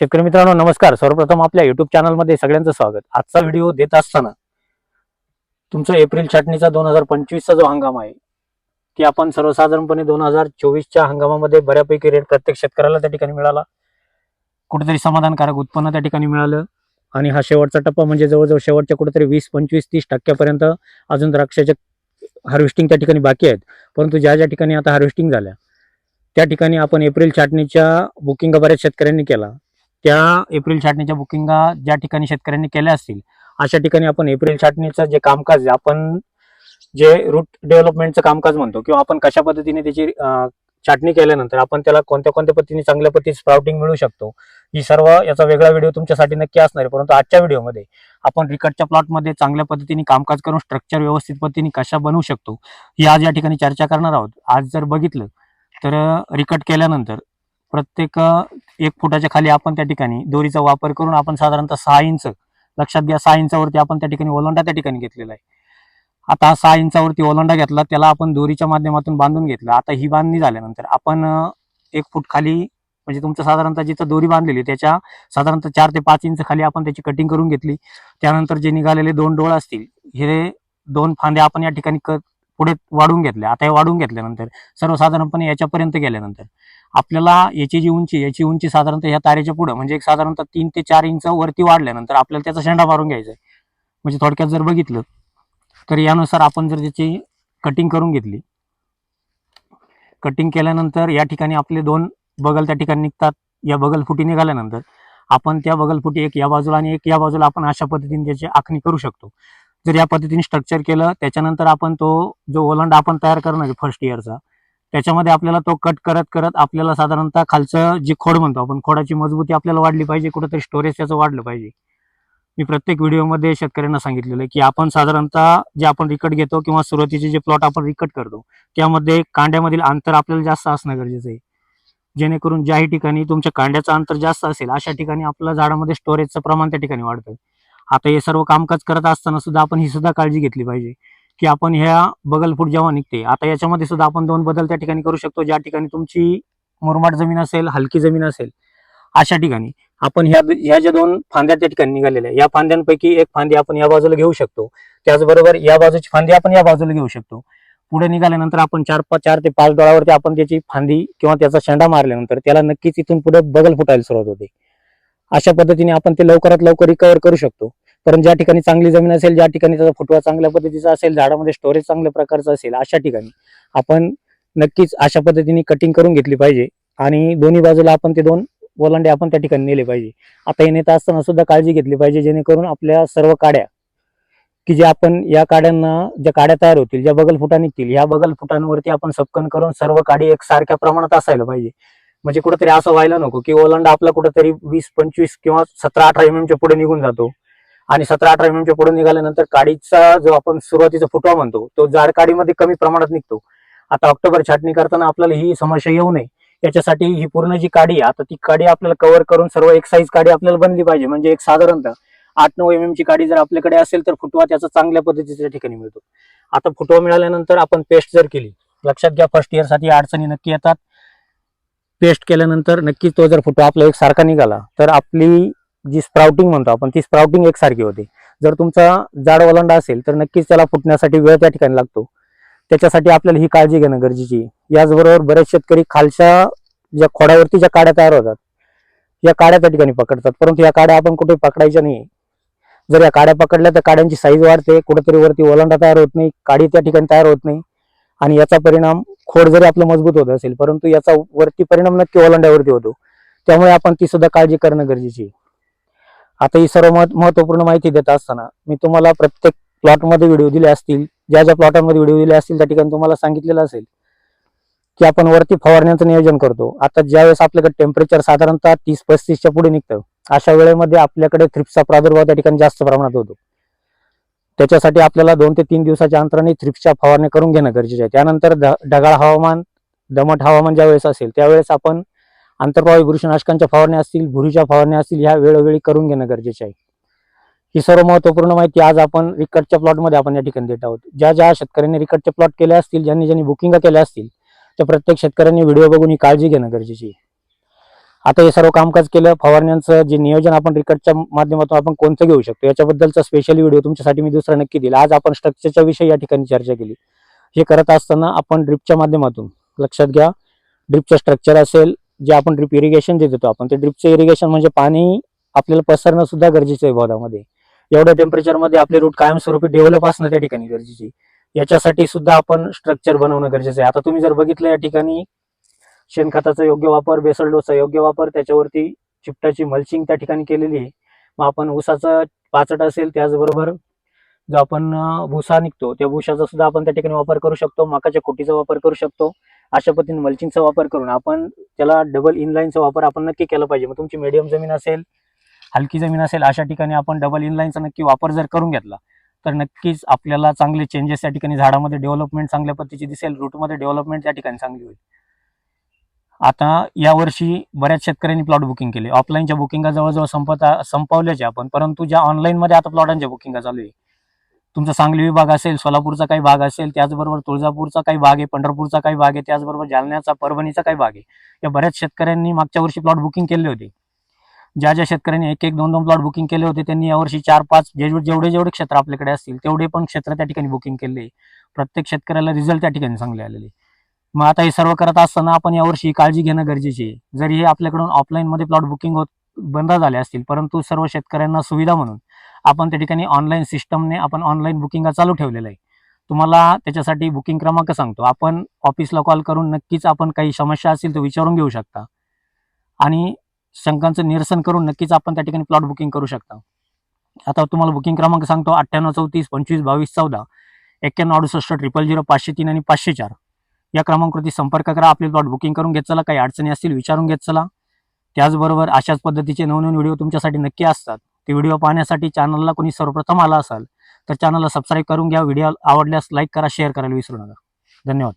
शेतकरी मित्रांनो नमस्कार. सर्वप्रथम आपल्या युट्यूब चॅनलमध्ये सगळ्यांचं स्वागत. आजचा व्हिडिओ देत असताना तुमचा एप्रिल छाटणीचा दोन हजार पंचवीसचा जो हंगाम आहे की आपण सर्वसाधारणपणे दोन हजार चोवीसच्या हंगामामध्ये बऱ्यापैकी रेट प्रत्येक शेतकऱ्याला त्या ठिकाणी मिळाला. कुठेतरी समाधानकारक उत्पन्न त्या ठिकाणी मिळालं. आणि हा शेवटचा टप्पा म्हणजे जवळजवळ शेवटच्या कुठेतरी वीस पंचवीस तीस टक्क्यापर्यंत अजून द्राक्षाच्या हार्वेस्टिंग त्या ठिकाणी बाकी आहेत. परंतु ज्या ज्या ठिकाणी आता हार्वेस्टिंग झाल्या त्या ठिकाणी आपण एप्रिल छाटणीच्या बुकिंग बऱ्याच शेतकऱ्यांनी केला. त्या एप्रिल छाटणीच्या बुकिंगा ज्या ठिकाणी शेतकऱ्यांनी केल्या असतील अशा ठिकाणी आपण एप्रिल छाटणीचं जे कामकाज आहे, आपण जे रूट डेव्हलपमेंटचं कामकाज म्हणतो किंवा आपण कशा पद्धतीने त्याची छाटणी केल्यानंतर आपण त्याला कोणत्या कोणत्या पद्धतीने चांगल्या पद्धतीने स्प्राउटिंग मिळू शकतो ही सर्व याचा वेगळा व्हिडिओ तुमच्यासाठी नक्की असणार आहे. परंतु आजच्या व्हिडिओमध्ये आपण रिकटच्या प्लॉटमध्ये चांगल्या पद्धतीने कामकाज करून स्ट्रक्चर व्यवस्थित पद्धतीने कशा बनवू शकतो ही आज या ठिकाणी चर्चा करणार आहोत. आज जर बघितलं तर रिकट केल्यानंतर प्रत्येक एक फुटाच्या खाली आपण त्या ठिकाणी दोरीचा वापर करून आपण साधारणतः सहा इंच लक्षात घ्या सहा इंचावरती आपण त्या ठिकाणी ओलांडा त्या ठिकाणी घेतलेला आहे. आता हा सहा इंचावरती ओलांडा घेतला त्याला आपण दोरीच्या माध्यमातून बांधून घेतला. आता ही बांधणी झाल्यानंतर आपण एक फूट खाली म्हणजे तुमचं साधारणतः जिथं दोरी बांधलेली त्याच्या साधारणतः चार ते पाच इंच खाली आपण त्याची कटिंग करून घेतली. त्यानंतर जे निघालेले दोन डोळ असतील हे दोन फांद्या आपण या ठिकाणी क पुढे वाढून घेतल्या. आता हे वाढून घेतल्यानंतर सर्वसाधारणपणे याच्यापर्यंत गेल्यानंतर आपल्याला याची जी उंची याची उंची साधारणतः ह्या तारेच्या पुढे म्हणजे एक साधारणतः तीन ते चार इंच वरती वाढल्यानंतर आपल्याला त्याचा शेंडा मारून घ्यायचा आहे. म्हणजे थोडक्यात जर बघितलं तर यानुसार आपण जर त्याची कटिंग करून घेतली कटिंग केल्यानंतर या ठिकाणी आपले दोन बगल त्या ठिकाणी निघतात या बगल फुटी निघाल्यानंतर आपण त्या बगल फुटी एक या बाजूला आणि एक या बाजूला आपण अशा पद्धतीने त्याची आखणी करू शकतो. जर या पद्धतीने स्ट्रक्चर केलं त्याच्यानंतर आपण तो जो ओलांडा आपण तयार करणार फर्स्ट इयरचा त्याच्यामध्ये आपल्याला तो कट करत करत आपल्याला साधारणतः खालचं जे खोड म्हणतो आपण खोडाची मजबूती आपल्याला वाढली पाहिजे कुठंतरी स्टोरेज त्याचं वाढलं पाहिजे. मी प्रत्येक व्हिडिओमध्ये शेतकऱ्यांना सांगितलेलं आहे की आपण साधारणतः जे आपण रिकट घेतो किंवा सुरुवातीचे जे प्लॉट आपण रिकट करतो त्यामध्ये कांड्यामधील अंतर आपल्याला जास्त असणं गरजेचं आहे. जेणेकरून ज्याही ठिकाणी तुमच्या कांड्याचं अंतर जास्त असेल अशा ठिकाणी आपल्या झाडामध्ये स्टोरेजचं प्रमाण त्या ठिकाणी वाढतं. आता हे सर्व कामकाज करत असताना सुद्धा आपण ही सुद्धा काळजी घेतली पाहिजे. की आपण ह्या बगल जेव्हा निघते आता याच्यामध्ये सुद्धा आपण दोन बदल त्या ठिकाणी करू शकतो. ज्या ठिकाणी तुमची मुरमाड जमीन असेल हलकी जमीन असेल अशा ठिकाणी. आपण ह्या ह्या ज्या दोन फांद्या त्या ठिकाणी निघालेल्या या फांद्यांपैकी एक फांदी आपण या बाजूला घेऊ शकतो. त्याचबरोबर या बाजूची फांदी आपण या बाजूला घेऊ शकतो. पुढे निघाल्यानंतर आपण चार पाच चार ते पाच डोळावरती आपण त्याची फांदी किंवा त्याचा शेंडा मारल्यानंतर त्याला नक्कीच इथून पुढे बगल फुटायला सुरुवात होते. अशा पद्धतीने आपण ते लवकरात लवकर रिकवर करू शकतो. कारण ज्या ठिकाणी चांगली जमीन असेल ज्या ठिकाणी त्याचा फुटवा चांगल्या पद्धतीचा असेल झाडामध्ये स्टोरेज चांगल्या प्रकारचं असेल अशा ठिकाणी आपण नक्कीच अशा पद्धतीने कटिंग करून घेतली पाहिजे. आणि दोन्ही बाजूला आपण ते दोन वलांडे आपण त्या ठिकाणी नेले पाहिजे. आता हे नेता असताना सुद्धा काळजी घेतली पाहिजे जेणेकरून आपल्या सर्व काड्या की जे आपण या काड्यांना ज्या काड्या तयार होतील ज्या बगल फुटा निघतील या बगल फुटांवरती आपण सपकन करून सर्व काडी एक सारख्या प्रमाणात असायला पाहिजे. म्हणजे कुठेतरी असं व्हायला नको की ओलांडा आपला कुठेतरी वीस पंचवीस किंवा सतरा अठरा एम च्या पुढे निघून जातो. आणि सतरा अठरा एम च्या पुढे निघाल्यानंतर काडीचा जो आपण सुरुवातीचा फुटवा म्हणतो तो जाड काडीमध्ये कमी प्रमाणात निघतो. आता ऑक्टोबर छाटणी करताना आपल्याला ही समस्या येऊ नये. याच्यासाठी ही पूर्ण जी काडी आहे, आता ती काडी आपल्याला कव्हर करून सर्व एक साईज काडी आपल्याला बनली पाहिजे. म्हणजे एक साधारणतः आठ नऊ एम ची काडी जर आपल्याकडे असेल तर फुटवा त्याचा चांगल्या पद्धतीच्या ठिकाणी मिळतो. आता फुटवा मिळाल्यानंतर आपण पेस्ट जर केली लक्षात घ्या फर्स्ट इयरसाठी अडचणी नक्की येतात. पेस्ट केल्यानंतर नक्कीच तो जर फुटवा आपला एक सारखा निघाला तर आपली जी स्प्राउटिंग म्हणतो आपण ती स्प्राउटिंग एकसारखी होते. जर तुमचा जाड ओलांडा असेल तर नक्कीच त्याला फुटण्यासाठी वेळ त्या ठिकाणी लागतो. त्याच्यासाठी आपल्याला ही काळजी घेणं गरजेची आहे. याचबरोबर बरेच शेतकरी खालच्या ज्या खोड्यावरती ज्या काड्या तयार होतात या काड्या त्या ठिकाणी पकडतात. परंतु या काड्या आपण कुठे पकडायच्या नाही जर या काड्या पकडल्या तर काड्यांची साईज वाढते कुठेतरी वरती ओलांडा तयार होत नाही काडी त्या ठिकाणी तयार होत नाही. आणि याचा परिणाम खोड जरी आपलं मजबूत होत असेल परंतु याचा वरती परिणाम नक्की ओलांड्यावरती होतो. त्यामुळे आपण ती सुद्धा काळजी करणं गरजेची आहे. आता ही सर्व महत्त्वपूर्ण माहिती देत असताना मी तुम्हाला प्रत्येक प्लॉटमध्ये व्हिडिओ दिले असतील ज्या ज्या प्लॉटांमध्ये व्हिडिओ दिले असतील त्या ठिकाणी तुम्हाला सांगितलेलं असेल की आपण वरती फवारण्याचं नियोजन करतो. आता ज्यावेळेस आपल्याकडे टेम्परेचर साधारणतः तीस पस्तीसच्या पुढे निघतं अशा वेळेमध्ये आपल्याकडे थ्रिप्सचा प्रादुर्भाव त्या ठिकाणी जास्त प्रमाणात होतो. त्याच्यासाठी आपल्याला दोन ते तीन दिवसाच्या अंतराने थ्रिप्सच्या फवारणी करून घेणं गरजेचे आहे. त्यानंतर ढगाळ हवामान दमट हवामान ज्यावेळेस असेल त्यावेळेस आपण आंतरप्रवाही बुरशीनाशकांच्या फवारण्या असतील भुरीच्या फवारण्या असतील ह्या वेळोवेळी करून घेणं गरजेचे आहे. ही सर्व महत्त्वपूर्ण माहिती आज आपण रिकटच्या प्लॉटमध्ये आपण या ठिकाणी देत आहोत. ज्या ज्या शेतकऱ्यांनी रिकटचे प्लॉट केले असतील ज्यांनी ज्यांनी बुकिंग केल्या असतील त्या प्रत्येक शेतकऱ्यांनी व्हिडिओ बघून ही काळजी घेणं गरजेची आहे. आता हे सर्व कामकाज केलं फवारण्यांचं जे नियोजन आपण रिकटच्या माध्यमातून आपण कोणतं घेऊ शकतो याच्याबद्दलचा स्पेशल व्हिडिओ तुमच्यासाठी मी दुसरा नक्की दिला. आज आपण स्ट्रक्चरच्या विषयी या ठिकाणी चर्चा केली. हे करत असताना आपण ड्रिपच्या माध्यमातून लक्षात घ्या. ड्रिपचं स्ट्रक्चर असेल जे आपण ड्रिप इरिगेशन जे देतो आपण ते ड्रिपचं इरिगेशन म्हणजे पाणी आपल्याला पसरणं सुद्धा गरजेचं आहे बोधामध्ये एवढ्या टेम्परेचरमध्ये आपले रूट कायमस्वरूपी डेव्हलप असणं त्या ठिकाणी गरजेची याच्यासाठी सुद्धा आपण स्ट्रक्चर बनवणं गरजेचं आहे. आता तुम्ही जर बघितलं या ठिकाणी शेणखताचा योग्य वापर बेसल योग्य वापर त्याच्यावरती चिपटाची मल्चिंग त्या ठिकाणी केलेली आहे. मग आपण ऊसाचं पाचट असेल त्याचबरोबर जो आपण भुसा निघतो त्या भुसाचा सुद्धा आपण त्या ठिकाणी वापर करू शकतो. मकाच्या कोटीचा वापर करू शकतो. अशा पद्धतीने मल्चिंगचा वापर करून आपण त्याला डबल इनलाईनचा वापर आपण नक्की केला पाहिजे. मग तुमची मीडियम जमीन असेल हलकी जमीन असेल अशा ठिकाणी आपण डबल इनलाईनचा नक्की वापर जर करून घेतला तर नक्कीच आपल्याला चांगले चेंजेस त्या ठिकाणी झाडामध्ये डेव्हलपमेंट चांगल्या पद्धतीची दिसेल रूटमध्ये डेव्हलपमेंट त्या ठिकाणी चांगली होईल. आता यावर्षी बऱ्याच शेतकऱ्यांनी प्लॉट बुकिंग केले. ऑफलाईनच्या बुकिंगा जवळजवळ संपता संपवल्याचे आपण परंतु ज्या ऑनलाईनमध्ये आता प्लॉटांच्या बुकिंगा चालू आहे तुमचा सांगली विभाग असेल सोलापूरचा काही भाग असेल त्याचबरोबर तुळजापूरचा काही भाग आहे पंढरपूरचा काही भाग आहे त्याचबरोबर जालन्याचा परभणीचा काही भाग आहे. या बऱ्याच शेतकऱ्यांनी मागच्या वर्षी प्लॉट बुकिंग केले होते. ज्या ज्या शेतकऱ्यांनी एक एक दोन दोन प्लॉट बुकिंग केले होते त्यांनी यावर्षी चार पाच जे जेवढे जेवढे क्षेत्र आपल्याकडे असतील तेवढे पण क्षेत्र त्या ठिकाणी बुकिंग केले. प्रत्येक शेतकऱ्याला रिझल्ट त्या ठिकाणी चांगले आलेले. मग आता हे सर्व करत असताना आपण यावर्षी काळजी घेणं गरजेचे आहे. जरी हे आपल्याकडून ऑफलाईनमध्ये प्लॉट बुकिंग होत बंद झाले असतील परंतु सर्व शेतकऱ्यांना सुविधा म्हणून आपण त्या ठिकाणी ऑनलाईन सिस्टमने आपण ऑनलाईन बुकिंग चालू ठेवलेलं आहे. तुम्हाला त्याच्यासाठी बुकिंग क्रमांक सांगतो. आपण ऑफिसला कॉल करून नक्कीच आपण काही समस्या असतील तर विचारून घेऊ शकता. आणि शंकांचं निरसन करून नक्कीच आपण त्या ठिकाणी प्लॉट बुकिंग करू शकता. आता तुम्हाला बुकिंग क्रमांक सांगतो अठ्ठ्याण्णव चौतीस पंचवीस बावीस चौदा एक्क्याण्णव अडुसष्ट ट्रिपल झिरो पाचशे तीन आणि पाचशे चार. या क्रमांकावरती संपर्क करा. आपले प्लॉट बुकिंग करून घेत चला. काही अडचणी असतील विचारून घेत चला. त्याचबरोबर अशाच पद्धतीचे नवनवीन व्हिडिओ तुमच्यासाठी नक्की असतात. ते व्हिडिओ पाहण्यासाठी चॅनलला कोणी सर्वप्रथम आला असाल तर चॅनलला सबस्क्राईब करून घ्या. व्हिडिओ आवडल्यास लाईक करा शेअर करायला विसरू नका. धन्यवाद.